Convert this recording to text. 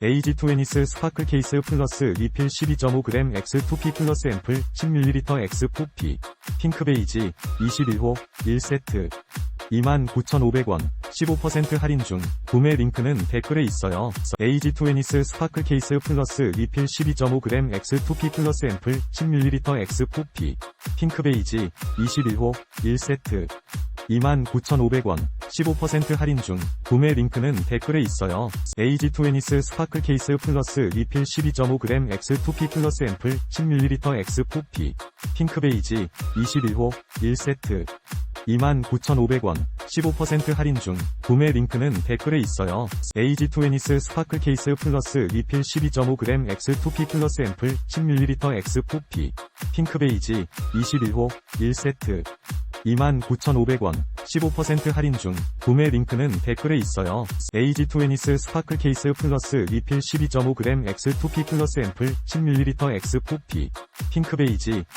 AG2 애니스 스파클 케이스 플러스 리필 12.5g X2P 플러스 앰플 10ml X4P 핑크 베이지 21호 1세트 29,500원 15% 할인 중 구매 링크는 댓글에 있어요. AG2 애니스 스파클 케이스 플러스 리필 12.5g X2P 플러스 앰플 10ml X4P 핑크 베이지 21호 1세트 29,500원 15% 할인 중 구매 링크는 댓글에 있어요. AG2애니스 스파클 케이스 플러스 리필 12.5g X2P 플러스 앰플 10ml X4P 핑크 베이지 21호 1세트 29,500원 15% 할인 중 구매 링크는 댓글에 있어요. AG2애니스 스파클 케이스 플러스 리필 12.5g X2P 플러스 앰플 10ml X4P 핑크 베이지 21호 1세트 29,500원 15% 할인 중 구매 링크는 댓글에 있어요. AG2 애니스 스파클 케이스 플러스 리필 12.5g X2P 플러스 앰플 10ml X4P 핑크 베이지